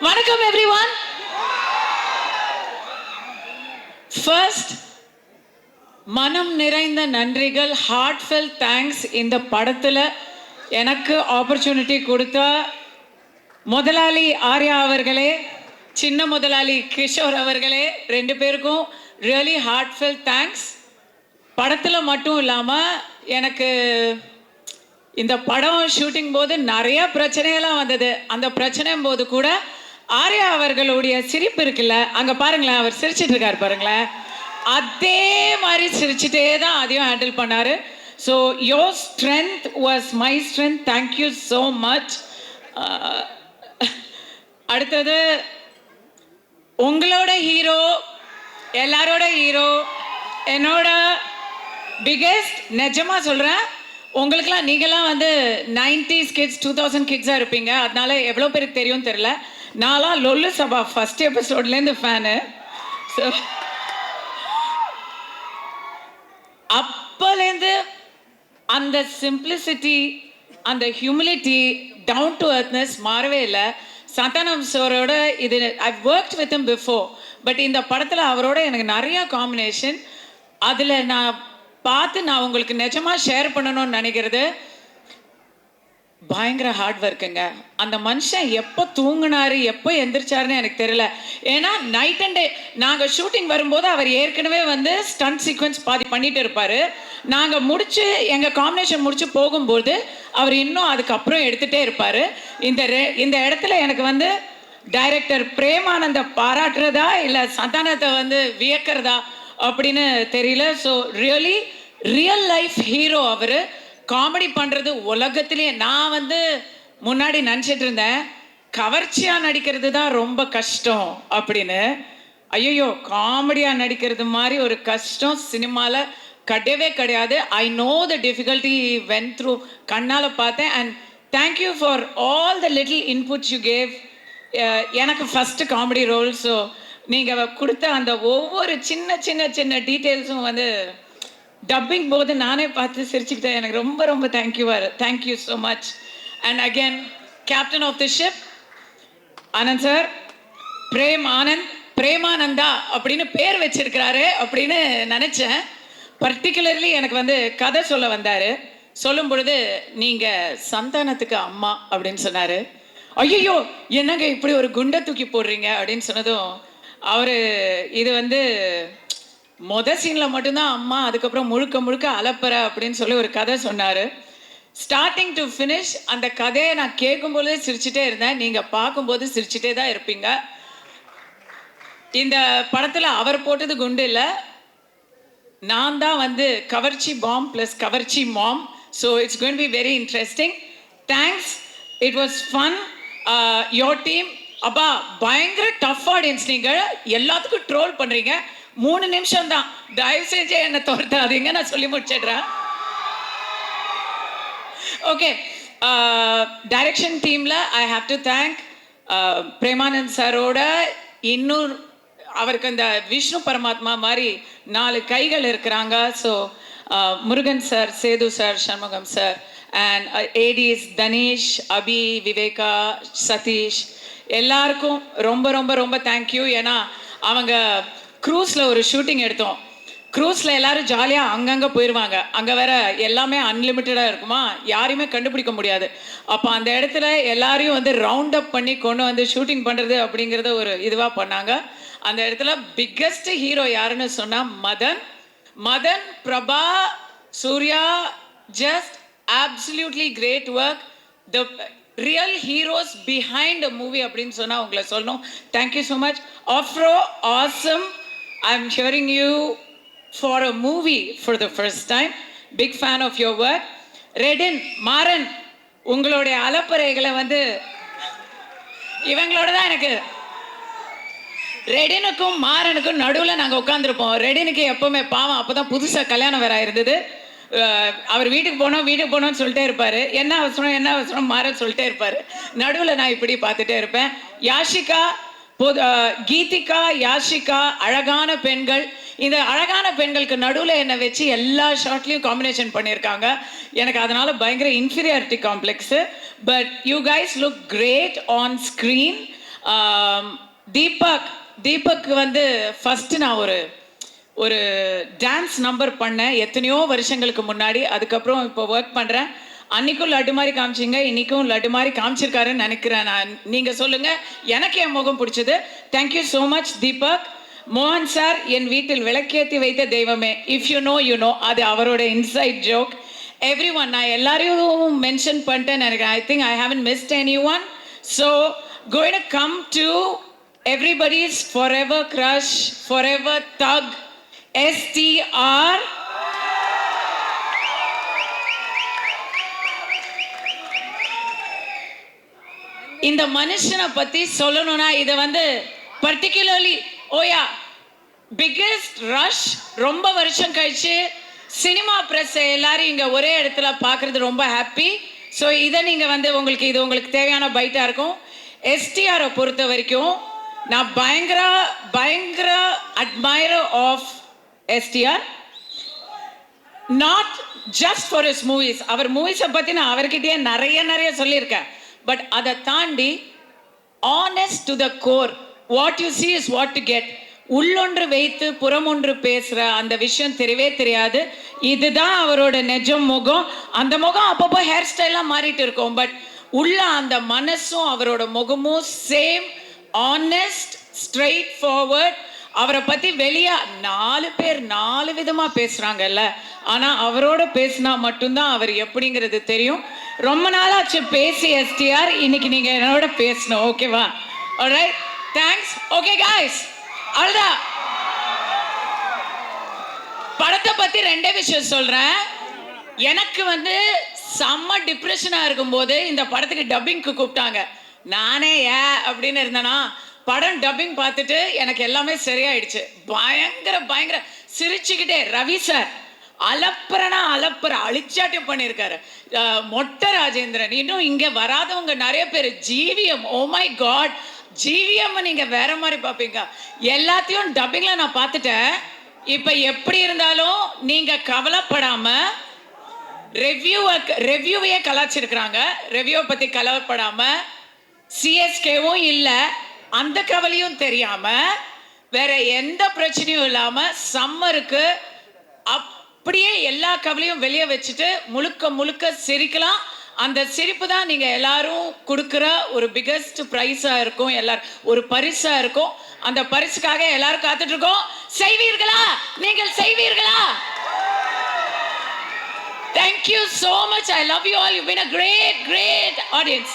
வணக்கம் everyone first மனம் நிறைந்த நன்றிகள் ஹார்ட்ஃபெல் தேங்க்ஸ் இந்த படத்தில் எனக்கு ஆப்பர்ச்சுனிட்டி கொடுத்த முதலாளி ஆர்யா அவர்களே சின்ன முதலாளி கிஷோர் அவர்களே ரெண்டு பேருக்கும் ரியலி ஹார்ட்ஃபெல் தேங்க்ஸ் படத்தில் மட்டும் இல்லாமல் எனக்கு இந்த படம் ஷூட்டிங் போது நிறைய பிரச்சனையெல்லாம் வந்தது. அந்த பிரச்சனையும் போது கூட ஆர்யா அவர்களுடைய சிரிப்பு இருக்குல்ல அங்கே பாருங்களேன் அவர் சிரிச்சிட்டு இருக்காரு பாருங்களேன். அதே மாதிரி சிரிச்சுட்டே தான் அதையும் ஹேண்டில் பண்ணாரு. So your strength was my strength thank you so much அடுத்தது உங்களோட ஹீரோ எல்லாரோட ஹீரோ என்னோட பிகெஸ்ட் நிஜமாக சொல்கிறேன் உங்களுக்குலாம் நீங்களாம் வந்து நைன்டிஸ் கிட்ஸ் டூ தௌசண்ட் கிட்ஸாக இருப்பீங்க. அதனால எவ்வளோ பேருக்கு தெரியும் தெரில நான்லாம் லொல்லு சபா ஃபஸ்ட் எபிசோட்லேருந்து ஃபேனு ஸோ அப்போலேருந்து அந்த சிம்பிளிசிட்டி அந்த ஹியூமிலிட்டி டவுன் டு அர்த்னஸ் மாறவே இல்லை. சந்தானம் சோரோட இது I work with him before but இந்த படத்தில் அவரோட எனக்கு நிறைய காம்பினேஷன் அதில் நான் பார்த்து நான் உங்களுக்கு நிஜமாக ஷேர் பண்ணணும்னு நினைக்கிறது. பயங்கர ஹார்ட் ஒர்க்குங்க அந்த மனுஷன் எப்போ தூங்கினாரு எப்போ எந்திரிச்சாருன்னு எனக்கு தெரியல. ஏன்னா நைட் அண்ட் டே நாங்கள் ஷூட்டிங் வரும்போது அவர் ஏற்கனவே வந்து ஸ்டன்ட் சீக்வன்ஸ் பாதி பண்ணிட்டு இருப்பாரு. நாங்கள் முடிச்சு எங்கள் காம்பினேஷன் முடிச்சு போகும்போது அவர் இன்னும் அதுக்கப்புறம் எடுத்துகிட்டே இருப்பார். இந்த ரெ- இந்த இடத்துல எனக்கு வந்து டைரக்டர் பிரேமானந்த பாராட்டுறதா இல்லை சந்தானத்தை வந்து வியக்கிறதா அப்படின்னு தெரியல. So really real life hero அவர். காமெடி பண்ணுறது உலகத்திலேயே நான் வந்து முன்னாடி நினச்சிட்டு இருந்தேன். கவர்ச்சியாக நடிக்கிறது தான் ரொம்ப கஷ்டம் அப்படின்னு. ஐயோ காமெடியாக நடிக்கிறது மாதிரி ஒரு கஷ்டம் சினிமாவில் கிடையவே கிடையாது. I know the difficulty went through கண்ணால் பார்த்தேன். And thank you for all the little inputs you gave எனக்கு ஃபஸ்ட்டு காமெடி ரோல் ஸோ நீங்கள் கொடுத்த அந்த ஒவ்வொரு சின்ன சின்ன சின்ன டீட்டெயில்ஸும் வந்து டப்பிங் போது நானே பார்த்து சிரிச்சுக்கிட்டேன். எனக்கு ரொம்ப ரொம்ப thank you thank you so much and again captain of the ship Anand sir Prem Anand Premananda அப்படின்னு பேர் வச்சிருக்கிறாரு அப்படின்னு நினச்சேன். பர்டிகுலர்லி எனக்கு வந்து கதை சொல்ல வந்தார். சொல்லும் பொழுது நீங்கள் சந்தானத்துக்கு அம்மா அப்படின்னு சொன்னார். ஐயோ என்னங்க இப்படி ஒரு குண்டை தூக்கி போடுறீங்க? அப்படின்னு சொன்னதும் அவர் இது வந்து மொத சீனில் மட்டும்தான் அம்மா அதுக்கப்புறம் முழுக்க முழுக்க அலப்பற அப்படின்னு சொல்லி ஒரு கதை சொன்னார். ஸ்டார்டிங் டு ஃபினிஷ் அந்த கதையை நான் கேட்கும்போதே சிரிச்சுட்டே இருந்தேன். நீங்கள் பார்க்கும்போது சிரிச்சுட்டே தான் இருப்பீங்க. இந்த படத்தில் அவர் போட்டது குண்டு இல்லை. நான் தான் வந்து கவர்ச்சி பாம் ப்ளஸ் கவர்ச்சி mom so it's going be very interesting thanks it was fun your team அப்பா பயங்கர டஃப் ஆடியன்ஸ் நீங்கள் எல்லாத்துக்கும் ட்ரோல் பண்ணுறீங்க மூணு நிமிஷம் தான் தயவு செஞ்சு என்னை துரத்தாதீங்க நான் சொல்லி முடிச்சிடுறேன். ஓகே டைரக்ஷன் டீமில் I have to thank Premanand சாரோட இன்னொரு அவருக்கு அந்த விஷ்ணு பரமாத்மா மாதிரி நாலு கைகள் இருக்கிறாங்க. So uh, Murugan sir Sethu sir Shanmugam sir and ADs Dhanesh Abi Viveka Sathish எல்லாருக்கும் ரொம்ப ரொம்ப ரொம்ப தேங்க்யூ ஏன்னா அவங்க க்ரூஸில் ஒரு ஷூட்டிங் எடுத்தோம். க்ரூஸில் எல்லாரும் ஜாலியாக அங்கங்கே போயிடுவாங்க அங்கே வேற எல்லாமே அன்லிமிட்டடாக இருக்குமா? யாரையுமே கண்டுபிடிக்க முடியாது. அப்போ அந்த இடத்துல எல்லாரையும் வந்து ரவுண்ட் அப் பண்ணி கொண்டு வந்து ஷூட்டிங் பண்ணுறது அப்படிங்கிறத ஒரு இதுவாக பண்ணாங்க. அந்த இடத்துல பிக்கஸ்ட் ஹீரோ யாருன்னு சொன்னால் Madhan. Madhan Prabha Surya just absolutely great work the real heroes behind movie அப்படின்னு சொன்னால் உங்களை சொல்லணும். Thank you so much Afro awesome I hearing you you for a movie for the time. Time big fan of work. Redin Maaran உங்களுடைய அலப்பறைகளை வந்து இவங்களோட தான் எனக்கு. ரெடினுக்கும் மாறனுக்கும் நடுவில் நாங்கள் உட்காந்துருப்போம் ரெடினுக்கு எப்போவுமே பாவம். அப்போ தான் புதுசாக கல்யாணம் வேற இருந்தது அவர் வீட்டுக்கு போனோம் வீட்டுக்கு போனோம்னு சொல்லிட்டே இருப்பார். என்ன அவசரம் என்ன அவசரம் மாறன்னு சொல்லிட்டே இருப்பார். நடுவில் நான் இப்படி பார்த்துட்டே இருப்பேன். யாஷிகா கீதிகா யாஷிகா அழகான பெண்கள். இந்த அழகான பெண்களுக்கு நடுவில் என்னை வச்சு எல்லா ஷார்ட்லேயும் காம்பினேஷன் பண்ணியிருக்காங்க. எனக்கு அதனால் பயங்கர inferiority complex but you guys look great on screen Deepak Deepak வந்து ஃபஸ்ட்டு நான் ஒரு ஒரு டான்ஸ் நம்பர் பண்ணேன். எத்தனையோ வருஷங்களுக்கு முன்னாடி. அதுக்கப்புறம் இப்போ ஒர்க் பண்ணுறேன் அன்னைக்கும் லட்டு மாதிரி காமிச்சிங்க இன்னைக்கும் லட்டு மாதிரி காமிச்சிருக்காருன்னு நினைக்கிறேன் நான். நீங்கள் சொல்லுங்கள் எனக்கு என் முகம் பிடிச்சது. தேங்க்யூ ஸோ மச் தீபக் மோகன் சார் என் வீட்டில் விளக்கேற்றி வைத்த தெய்வமே. If you know you know அது அவரோட இன்சைட் ஜோக் எவ்ரி ஒன் நான் எல்லாரையும் மென்ஷன் பண்ணிட்டேன் நினைக்கிறேன். I think I haven't missed any one so going come to everybody's forever crush forever thug STR இந்த மனுஷனை பத்தி சொல்லணும்னா இதை வந்து பர்டிகுலர்லி ஓயா பிக்கெஸ்ட் ரஷ் ரொம்ப வருஷம் கழிச்சு சினிமா பிரஸ் எல்லாரும் இங்க ஒரே இடத்துல பார்க்குறது ரொம்ப ஹாப்பி ஸோ இதை நீங்க வந்து உங்களுக்கு இது உங்களுக்கு தேவையான பைட்டா இருக்கும். எஸ்டிஆரை பொறுத்த வரைக்கும் நான் பயங்கர பயங்கர admirer of STR not just for is movies அவர் மூவிஸை பற்றி நான் அவர்கிட்டயே நிறைய நிறைய சொல்லியிருக்கேன். பட் அதை தாண்டி honest to the core what you see is what to get உள்ளொன்று வைத்து புறமொன்று பேசுகிற அந்த விஷயம் தெரியவே தெரியாது. இதுதான் அவரோட நெஜம் முகம். அந்த முகம் அப்பப்போ ஹேர் ஸ்டைலாக மாறிட்டு இருக்கும். பட் உள்ள அந்த மனசும் அவரோட முகமும் சேம் ஆனஸ்ட் ஸ்ட்ரெயிட் ஃபார்வர்ட் அவரை பத்தி வெளியே நாலு பேர் நாலு விதமா பேசுறாங்கல்ல. ஆனா அவரோட பேசினா மட்டும்தான் அவர் எப்படிங்கிறது தெரியும். ரொம்ப நாளாச்சு பேசி எஸ்டிஆர் இன்னைக்கு நீங்க என்னோட பேசணும். ஓகேவா ஆல்ரைட் தேங்க்ஸ் ஓகே காய்ஸ் அவ்வளோதான் படத்தை பத்தி ரெண்டே விஷயம் சொல்றேன். எனக்கு வந்து செம்ம டிப்ரெஷனா இருக்கும்போது இந்த படத்துக்கு டப்பிங்க்கு கூப்பிட்டாங்க. நானே ஏ அப்படின்னு இருந்தேன்னா படம் டப்பிங் பார்த்துட்டு எனக்கு எல்லாமே சரியாயிடுச்சு. பயங்கர பயங்கர. சிரிச்சுக்கிட்டே ரவி சார் அலப்புறனா அலப்புற அழிச்சாட்டம் பண்ணியிருக்காரு மொட்டை ராஜேந்திரன் இன்னும் இங்க வராதவங்க நிறைய பேர் GVM oh oh my God GVM நீங்க வேற மாதிரி பார்ப்பீங்க. எல்லாத்தையும் டப்பிங்ல நான் பார்த்துட்டேன். இப்ப எப்படி இருந்தாலும் நீங்க கவலைப்படாம ரெவ்யூவை ரெவ்யூவையே கலாச்சிருக்கிறாங்க. ரெவ்யூவை பத்தி கவலைப்படாம சிஎஸ்கேவும் இல்லை அந்த கவலையும் தெரியாம வேற எந்த பிரச்சனையும் இல்லாம சம்மருக்கு அப் அப்படியே எல்லா கவலையும் வெளியே வச்சுட்டு முழுக்க முழுக்க சிரிக்கலாம் அந்த சிரிப்பு தான் நீங்க எல்லாரும் கொடுக்குற ஒரு பிகஸ்ட் ப்ரைஸாக இருக்கும் எல்லாரும் ஒரு பரிசா இருக்கும் அந்த பரிசுக்காக எல்லாரும் காத்துட்டு இருக்கோம் செய்வீர்களா நீங்கள் செய்வீர்களா Thank you so much. I love you all. You've been a great, great audience.